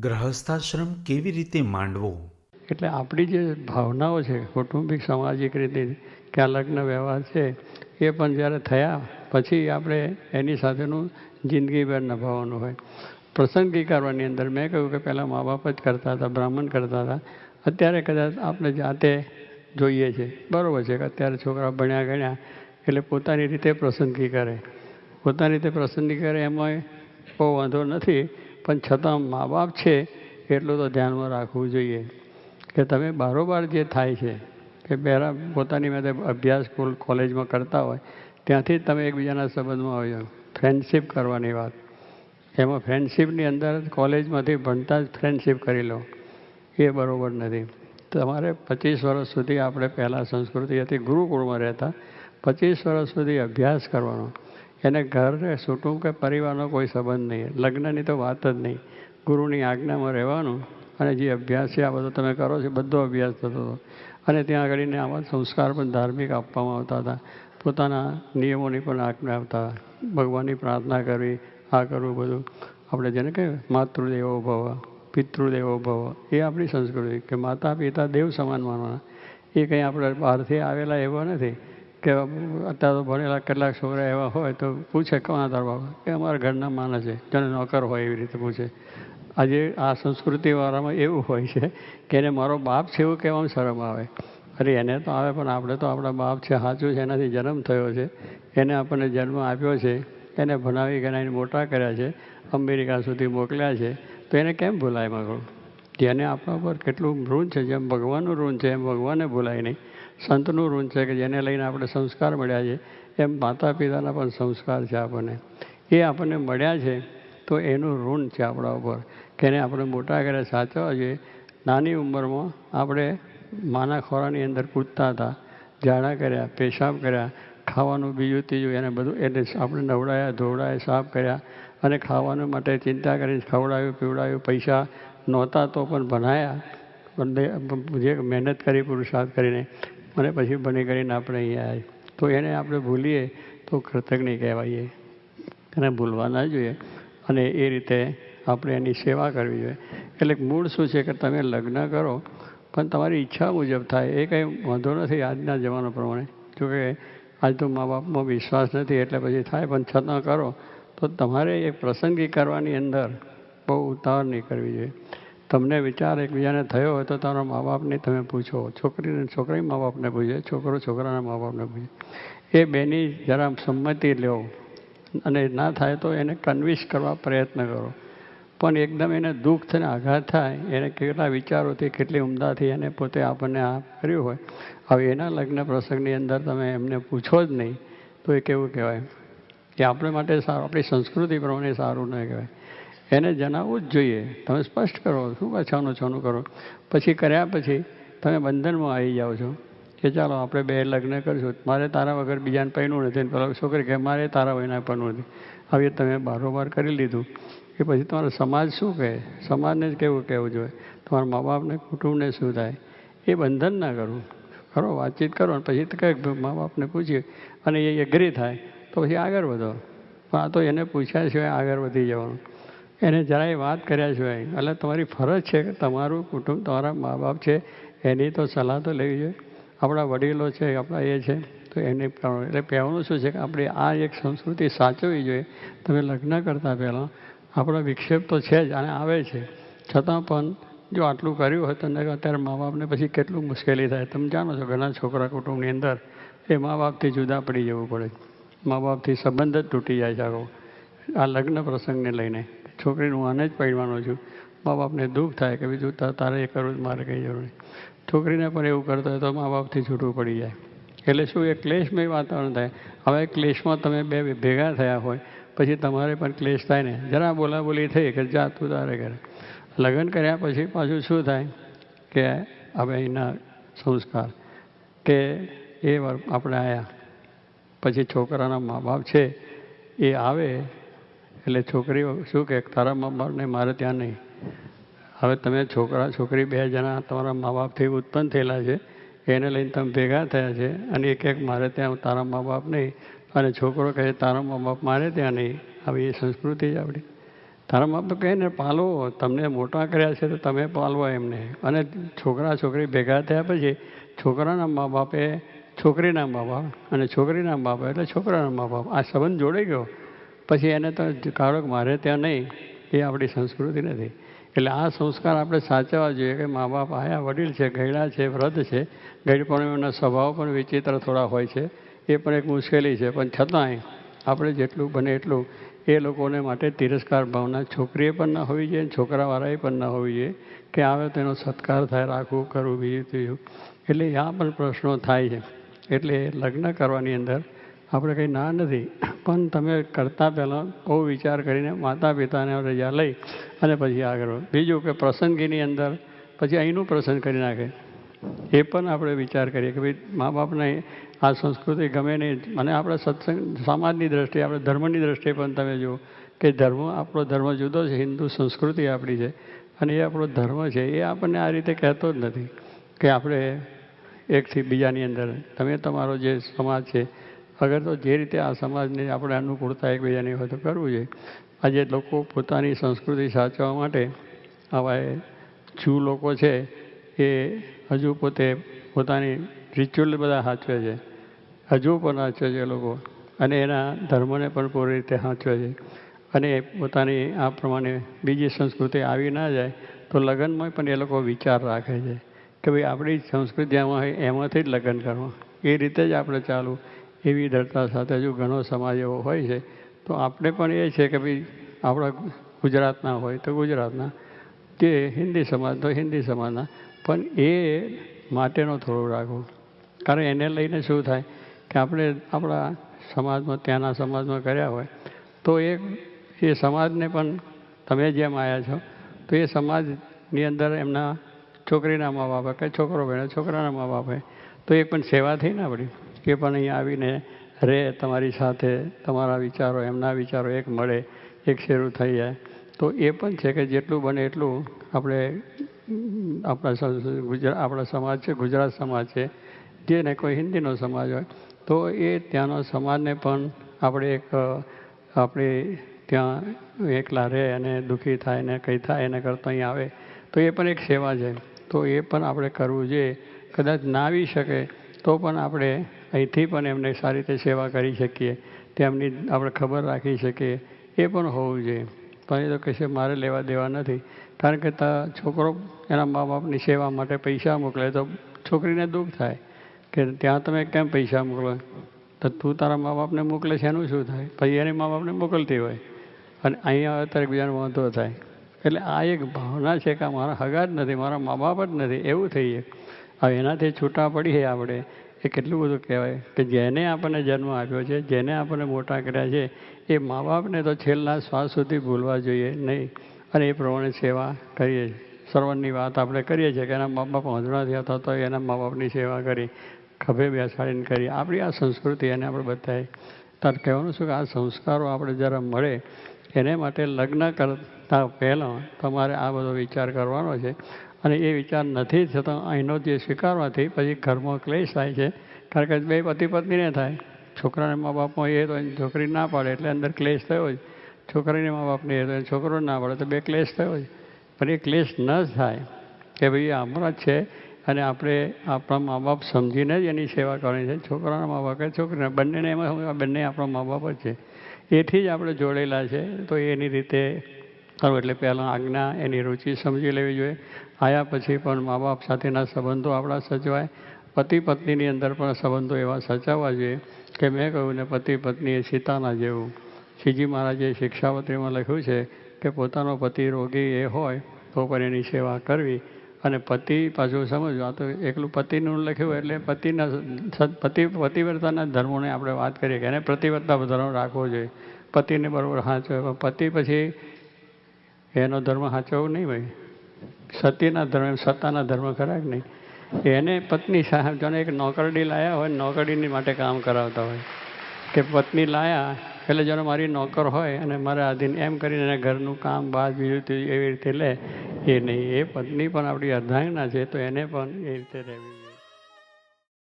ગ્રહસ્થાશ્રમ કેવી રીતે માંડવો? એટલે આપણી જે ભાવનાઓ છે, કૌટુંબિક, સામાજિક રીતે કે લગ્ન, વ્યવહાર છે, એ પણ જ્યારે થયા, પછી આપણે એની સાથેનું જિંદગીભર નિભાવવાનું હોય. પ્રસંગી કરવાની અંદર મેં કહ્યું કે પહેલાં મા બાપ જ કરતા હતા, બ્રાહ્મણ કરતા હતા. અત્યારે કદાચ આપણે જાતે જોઈએ છે. બરાબર છે કે અત્યારે છોકરા ભણ્યા ગણ્યા, એટલે પોતાની રીતે પસંદગી કરે. પોતાની રીતે પસંદગી કરે એમાં બહુ વાંધો નથી. પણ છતાં મા બાપ છે, એટલું તો ધ્યાનમાં રાખવું જોઈએ કે તમે બારોબાર જે થાય છે, કે પહેલાં પોતાની માટે અભ્યાસ સ્કૂલ કોલેજમાં કરતા હોય, ત્યાંથી જ તમે એકબીજાના સંબંધમાં આવી જાઓ ફ્રેન્ડશિપ કરવાની વાત. એમાં ફ્રેન્ડશીપની અંદર કોલેજમાંથી ભણતા જ ફ્રેન્ડશિપ કરી લો. એ બરાબર નથી. તમારે પચીસ વર્ષ સુધી આપણે પહેલાં સંસ્કૃતિ હતી, ગુરુકુળમાં રહેતા, પચીસ વર્ષ સુધી અભ્યાસ કરવાનો. એને ઘર છૂટું કે પરિવારનો કોઈ સંબંધ નહીં. લગ્નની તો વાત જ નહીં. ગુરુની આજ્ઞામાં રહેવાનું અને જે અભ્યાસ છે, આ બધો તમે કરો છો બધો અભ્યાસ થતો હતો. અને ત્યાં આગળને આવા સંસ્કાર પણ ધાર્મિક આપવામાં આવતા હતા. પોતાના નિયમોની પણ આજ્ઞા આવતા ભગવાનની પ્રાર્થના કરવી, આ કરવું બધું. આપણે જેને કહેવાય માતૃદેવો ભવ, પિતૃદેવો ભવ, એ આપણી સંસ્કૃતિ કે માતા પિતા દેવ સમાન માનવાના. એ કંઈ આપણે બહારથી આવેલા એવા નથી. કે અત્યારે તો ભણેલા કેટલાક છોકરા એવા હોય તો પૂછે કોના તાર બાપા? કે અમારા ઘરના માને છે, જેને નોકર હોય એવી રીતે પૂછે. આજે આ સંસ્કૃતિવાળામાં એવું હોય છે કે એને મારો બાપ છે એવું કહેવામાં શરમ આવે. અરે એને તો આવે, પણ આપણે તો આપણા બાપ છે, સાચું છે, એનાથી જન્મ થયો છે. એને આપણને જન્મ આપ્યો છે, એને ભણાવી ગણાવીને મોટા કર્યા છે, અમેરિકા સુધી મોકલ્યા છે. તો એને કેમ ભૂલાય માગો? જેને આપણા પર કેટલું ઋણ છે, જેમ ભગવાનનું ઋણ છે, એમ ભગવાને ભૂલાય નહીં. સંતનું ઋણ છે કે જેને લઈને આપણે સંસ્કાર મળ્યા છે, એમ માતા પિતાના પણ સંસ્કાર છે આપણને. એ આપણને મળ્યા છે, તો એનું ઋણ છે આપણા ઉપર. કે એને આપણે મોટા કર્યા સાચવવા જોઈએ. નાની ઉંમરમાં આપણે માના ખોરાની અંદર કૂદતા હતા, ઝાડા કર્યા, પેશાબ કર્યા, ખાવાનું બીજું ત્રીજું એને બધું એને આપણે નવડાયા, ધોવડાયા, સાફ કર્યા અને ખાવાનું માટે ચિંતા કરીને ખવડાવ્યું, પીવડાવ્યું, પૈસા નહોતા તો પણ ભણાયા. જે મહેનત કરી પુરુષાર્થ કરીને અને પછી ભણી કરીને આપણે અહીંયા આવ્યા તો એને આપણે ભૂલીએ તો કૃતજ્ઞ કહેવાઈએ. એને ભૂલવા ના જોઈએ અને એ રીતે આપણે એની સેવા કરવી જોઈએ. એટલે મૂળ શું છે કે તમે લગ્ન કરો, પણ તમારી ઈચ્છા મુજબ થાય. એ કંઈ વાંધો નથી આજના જમાના પ્રમાણે. જોકે આજ તો મા બાપમાં વિશ્વાસ નથી, એટલે પછી થાય, પણ છતાં કરો, તો તમારે એ પ્રસંગી કરવાની અંદર બહુ ઉતાવળ નહીં કરવી જોઈએ. તમને વિચાર એકબીજાને થયો હોય તો તમારા મા બાપને તમે પૂછો. છોકરીને છોકરી મા બાપને પૂછે, છોકરો છોકરાના મા બાપને પૂછે. એ બેની જરા સંમતિ લો અને ના થાય તો એને કન્વિન્સ કરવા પ્રયત્ન કરો. પણ એકદમ એને દુઃખ થઈને આઘાત થાય, એને કેટલા વિચારોથી, કેટલી ઉમદાથી એને પોતે આપણને આ કર્યું હોય. હવે એના લગ્ન પ્રસંગની અંદર તમે એમને પૂછો જ નહીં, તો એ કેવું કહેવાય? કે આપણે માટે સારું, આપણી સંસ્કૃતિ પ્રમાણે સારું ન કહેવાય. એને જણાવવું જ જોઈએ. તમે સ્પષ્ટ કરો, શું પાછાનું છાનું કરો? પછી કર્યા પછી તમે બંધનમાં આવી જાઓ છો. કે ચાલો, આપણે બે લગ્ન કરીશું. મારે તારા વગર બીજાને પહેણું નથી. પેલા છોકરી કે મારે તારા વગરના પહેણું નથી. હવે તમે બારોબાર કરી લીધું. કે પછી તમારો સમાજ શું કહે? સમાજને જ કેવું કહેવું જોઈએ? તમારા મા બાપને કુટુંબને શું થાય? એ બંધન ના કરવું ખરો, વાતચીત કરો અને પછી કંઈક મા બાપને પૂછીએ અને એ એગ્રી થાય. તો પછી આગળ વધો. પણ આ તો એને પૂછ્યા સિવાય આગળ વધી જવાનું. એને જરાય વાત કર્યા સિવાય એટલે તમારી ફરજ છે કે તમારું કુટુંબ તમારા મા બાપ છે, એની તો સલાહ તો લેવી જોઈએ. આપણા વડીલો છે, આપણા એ છે, તો એને એટલે કહેવાનું શું છે કે આપણે આ એક સંસ્કૃતિ સાચવવી જોઈએ. તમે લગ્ન કરતા પહેલાં આપણો વિક્ષેપ તો છે જ અને આવે છે. છતાં પણ જો આટલું કર્યું હોય તો અત્યારે મા બાપને પછી કેટલું મુશ્કેલી થાય. તમે જાણો છો ઘણા છોકરા કુટુંબની અંદર એ મા બાપથી જુદા પડી જવું પડે. મા બાપથી સંબંધ જ તૂટી જાય છે આખો. આ લગ્ન પ્રસંગને લઈને. છોકરીનું હું આને જ પહેરવાનો છું. મા બાપને દુઃખ થાય કે બીજું તારે એ કરવું મારે કંઈ જરૂર નહીં. છોકરીને પણ એવું કરતો હોય તો મા બાપથી છૂટવું પડી જાય. એટલે શું, એ ક્લેશમય વાતાવરણ થાય. હવે ક્લેશમાં તમે બે ભેગા થયા હોય, પછી તમારે પણ ક્લેશ થાય ને. જરા બોલાબોલી થઈ કે જા તું તારે કરે લગ્ન કર્યા પછી પાછું શું થાય કે હવે એના સંસ્કાર કે એ આપણે આવ્યા પછી છોકરાના મા બાપ છે, એ આવે એટલે છોકરી શું કે, તારા મા બાપને મારે ત્યાં નહીં. હવે તમે છોકરા, છોકરી બે જણા તમારા મા બાપથી ઉત્પન્ન થયેલા છે, એને લઈને તમે ભેગા થયા છે અને એક એક મારે ત્યાં તારા મા બાપ નહીં અને છોકરો કહે, તારા મા બાપ મારે ત્યાં નહીં. આવી એ સંસ્કૃતિ જ આપણી. તારા મા બાપ કહે ને પાલો તમને મોટા કર્યા છે તો તમે પાલવો એમને. અને છોકરા, છોકરી ભેગા થયા પછી છોકરાના મા બાપે છોકરીના મા બાપ અને છોકરીના મા બાપ એટલે છોકરાના મા બાપ. આ સંબંધ જોડાઈ ગયો. પછી એને તો કાળોક મારે ત્યાં નહીં, એ આપણી સંસ્કૃતિ નથી. એટલે આ સંસ્કાર આપણે સાચવવા જોઈએ કે મા બાપ આયા, વડીલ છે ગયડા છે વ્રત છે ગયડપણ એમના સ્વભાવ પણ વિચિત્ર થોડા હોય છે, એ પણ એક મુશ્કેલી છે. પણ છતાંય આપણે જેટલું બને એટલું એ લોકોને માટે તિરસ્કાર ભાવના છોકરીએ પણ ન હોવી જોઈએ, છોકરાવાળાએ પણ ન હોવી જોઈએ કે આવે તેનો સત્કાર થાય, રાખવું, કરવું, બીજું ત્રીજું એટલે આ પણ પ્રશ્નો થાય છે. એટલે લગ્ન કરવાની અંદર આપણે કંઈ ના નથી. પણ તમે કરતાં પહેલાં બહુ વિચાર કરીને માતા પિતાને રજા લઈ અને પછી આગળ બીજું કે પ્રસંગીની અંદર પછી અહીંનું પ્રસંગ કરી નાખે. એ પણ આપણે વિચાર કરીએ કે ભાઈ મા બાપને આ સંસ્કૃતિ ગમે નહીં. અને આપણે સત્સંગ, સમાજની દ્રષ્ટિએ, આપણે ધર્મની દ્રષ્ટિએ પણ તમે જુઓ કે ધર્મ, આપણો ધર્મ જુદો છે. હિન્દુ સંસ્કૃતિ આપણી છે. અને એ આપણો ધર્મ છે. એ આપણને આ રીતે કહેતો જ નથી કે આપણે એકથી બીજાની અંદર. તમે તમારો જે સમાજ છે અગર તો જે રીતે આ સમાજને આપણે અનુકૂળતા એકબીજાની હોય તો કરવું જોઈએ. આજે લોકો પોતાની સંસ્કૃતિ સાચવવા માટે આવા એ જૂ લોકો છે એ હજુ પોતે પોતાની રિચ્યુઅલ બધા સાચવે છે. હજુ પણ સાચવે છે લોકો અને એના ધર્મને પણ પૂરી રીતે સાચવે છે. અને પોતાની આ પ્રમાણે બીજી સંસ્કૃતિ આવી ના જાય તો લગ્નમાં પણ એ લોકો વિચાર રાખે છે કે ભાઈ આપણી સંસ્કૃતિ એમાં હોય એમાંથી જ લગ્ન કરવા. એ રીતે જ આપણે ચાલવું. એવી દ્રઢતા સાથે હજુ ઘણો સમાજ એવો હોય છે, તો આપણે પણ એ છે કે ભાઈ આપણા ગુજરાતના હોય તો ગુજરાતના તે હિન્દી સમાજ તો હિન્દી સમાજના, પણ એ માટેનો થોડું રાખવું કારણ એને લઈને શું થાય કે આપણે આપણા સમાજમાં, ત્યાંના સમાજમાં કર્યા હોય, તો એ એ સમાજને પણ તમે જેમ આવ્યા છો, તો એ સમાજની અંદર એમના છોકરીના મા બાપ, કે છોકરો ભણે, છોકરાના મા બાપે તો એ પણ સેવા થઈ ને આપણી? કે પણ અહીંયા આવીને રહે તમારી સાથે તમારા વિચારો, એમના વિચારો એક મળે, એક શેરું થઈ જાય. તો એ પણ છે કે જેટલું બને એટલું આપણે, આપણા ગુજરાત આપણા સમાજ છે, ગુજરાત સમાજ છે, જેને કોઈ હિન્દીનો સમાજ હોય, તો એ ત્યાંનો સમાજને પણ આપણે એક, આપણે ત્યાં એકલા રહે અને દુઃખી થાય ને કંઈ થાય એને કરતાં અહીં આવે, તો એ પણ એક સેવા છે. તો એ પણ આપણે કરવું જોઈએ. કદાચ ના આવી શકે તો પણ આપણે અહીંથી પણ એમને સારી રીતે સેવા કરી શકીએ. તેમની આપણે ખબર રાખી શકીએ. એ પણ હોવું જોઈએ. પણ એ તો કહેશે, મારે લેવા દેવા નથી. કારણ કે છોકરો એના મા બાપની સેવા માટે પૈસા મોકલે તો છોકરીને દુઃખ થાય કે ત્યાં તમે કેમ પૈસા મોકલો? તો તું તારા મા બાપને મોકલે છે એનું શું થાય? પછી એની મા બાપને મોકલતી હોય. અને અહીંયા અત્યારે બીજાનો વાંધો થાય. એટલે આ એક ભાવના છે કે મારા હગા જ નથી, મારા મા બાપ જ નથી. એવું થઈ જાય હવે એનાથી છૂટા પડીએ આપણે. એ કેટલું બધું કહેવાય? કે જેને આપણને જન્મ આપ્યો છે, જેને આપણને મોટા કર્યા છે, એ મા બાપને તો છેલ્લા શ્વાસ સુધી ભૂલવા જોઈએ નહીં. અને એ પ્રમાણે સેવા કરીએ. સર્વની વાત આપણે કરીએ છીએ કે એના મા બાપ વાંધણા થયા હતા તો એના મા બાપની સેવા કરી, ખભે બેસાડીને કરી. આપણી આ સંસ્કૃતિ એને આપણે બતાવી. તાર કહેવાનું શું કે આ સંસ્કારો આપણે જરા મળે, એને માટે લગ્ન કરતા પહેલાં તમારે આ બધો વિચાર કરવાનો છે. અને એ વિચાર નથી થતો. અહીંનો જે સ્વીકારવાથી પછી ઘરમાં ક્લેશ થાય છે. કારણ કે બે પતિ પત્નીને થાય. છોકરાના મા બાપમાં એ તો છોકરી ના પાડે એટલે અંદર ક્લેશ થયો જ. છોકરીના મા બાપને એ તો છોકરો ના પાડે તો બે ક્લેશ થયો જ. પણ એ ક્લેશ ન થાય કે ભાઈ આપણા જ છે અને આપણે આપણા મા બાપ સમજીને જ એની સેવા કરવાની છે. છોકરાના મા બાપ કે છોકરીના બંનેને એમાં બંને આપણા મા બાપ જ છે. એથી જ આપણે જોડેલા છે. તો એની રીતે કરવું એટલે પહેલાં આજ્ઞા એની રુચિ સમજી લેવી જોઈએ. આયા પછી પણ મા બાપ સાથેના સંબંધો આપણા સચવાય. પતિ પત્નીની અંદર પણ સંબંધો એવા સચાવવા જોઈએ કે મેં કહ્યું ને પતિ પત્ની એ સીતાના જેવું. શ્રીજી મહારાજે શિક્ષાપત્રીમાં લખ્યું છે કે પોતાનો પતિ રોગી એ હોય તો પણ એની સેવા કરવી. અને પતિ પાછું સમજવું. તો એકલું પતિનું લખ્યું એટલે પતિના પતિ, પતિવ્રતાના ધર્મોને આપણે વાત કરીએ કે એને પ્રતિવ્રતા ધર્મ રાખવો જોઈએ. પતિને બરાબર સાચવે પતિ પછી એનો ધર્મ સાચવવું નહીં ભાઈ. સતીના ધર્મ એમ સત્તાના ધર્મ ખરા કે નહીં? એને પત્ની સાહેબ જોને એક નોકરડી લાયા હોય નોકરડીની માટે કામ કરાવતા હોય. કે પત્ની લાયા, એટલે જાણે મારી નોકર હોય અને મારા આધીન એમ કરીને એને ઘરનું કામ બાદ બીજું એવી રીતે લે. એ નહીં, એ પત્ની પણ આપણી અર્ધાંગના છે, તો એને પણ એ રીતે રહેવી